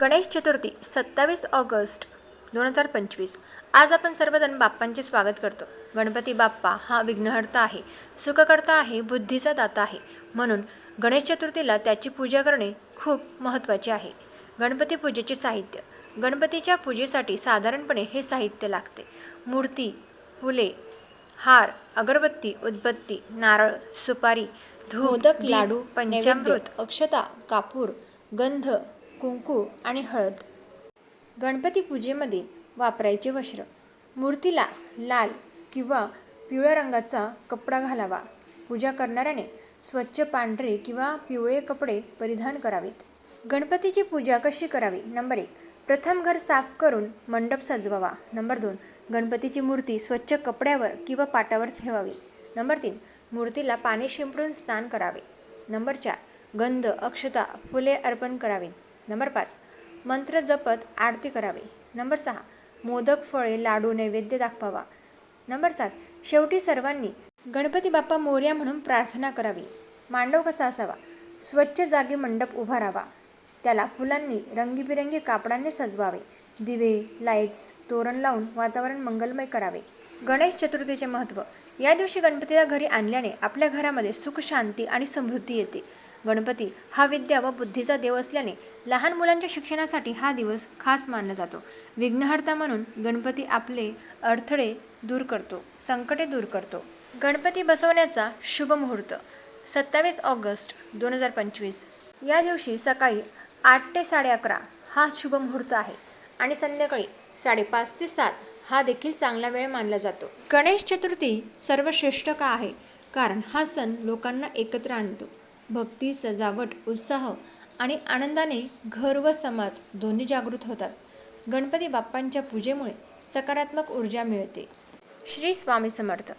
गणेश चतुर्थी सत्तावीस ऑगस्ट दोन हजार पंचवीस. आज आपण सर्वजण बाप्पांचे स्वागत करतो. गणपती बाप्पा हा विघ्नहर्ता आहे सुखकर्ता आहे बुद्धीचा दाता आहे. म्हणून गणेश चतुर्थीला त्याची पूजा करणे खूप महत्त्वाचे आहे. गणपती पूजेचे साहित्य. गणपतीच्या पूजेसाठी साधारणपणे हे साहित्य लागते. मूर्ती फुले हार अगरबत्ती उदबत्ती नारळ सुपारी धूप मोदक लाडू पंचामृत अक्षता कापूर गंध कुंकू आणि हळद. गणपती पूजेमध्ये वापरायचे वस्त्र. मूर्तीला लाल किंवा पिवळ्या रंगाचा कपडा घालावा. पूजा करणाऱ्याने स्वच्छ पांढरे किंवा पिवळे कपडे परिधान करावेत. गणपतीची पूजा कशी करावी? नंबर एक. प्रथम घर साफ करून मंडप सजवावा. नंबर दोन. गणपतीची मूर्ती स्वच्छ कपड्यावर किंवा पाटावर ठेवावी. नंबर तीन. मूर्तीला पाणी शिंपडून स्नान करावे. नंबर चार. गंध अक्षता फुले अर्पण करावी. नंबर पाच. मंत्र जपत आरती करावी. नंबर सहा. मोदक फळे लाडू नैवेद्य दाखवावा. नंबर सात. शेवटी सर्वांनी गणपती बाप्पा मोर्या म्हणून प्रार्थना करावी. मांडव कसा असावा? स्वच्छ जागी मंडप उभा राहावा. त्याला फुलांनी रंगीबिरंगी कापडांनी सजवावे. दिवे लाईट्स तोरण लावून वातावरण मंगलमय करावे. गणेश चतुर्थीचे महत्त्व या दिवशी गणपतीला घरी आणल्याने आपल्या घरामध्ये सुख शांती आणि समृद्धी येते. गणपती हा विद्या व बुद्धीचा देव असल्याने लहान मुलांच्या शिक्षणासाठी हा दिवस खास मानला जातो. विघ्नहर्ता म्हणून गणपती आपले अडथळे दूर करतो संकटे दूर करतो. गणपती बसवण्याचा शुभ मुहूर्त सत्तावीस ऑगस्ट दोन हजार पंचवीस. या दिवशी सकाळी आठ ते साडे अकरा हा शुभ मुहूर्त आहे आणि संध्याकाळी साडेपाच ते सात हा देखील चांगला वेळ मानला जातो. गणेश चतुर्थी सर्वश्रेष्ठ का आहे? कारण हा सण लोकांना एकत्र आणतो. भक्ती सजावट उत्साह आणि आनंदाने घर व समाज दोन्ही जागृत होतात. गणपती बाप्पांच्या पूजेमुळे सकारात्मक ऊर्जा मिळते. श्री स्वामी समर्थ.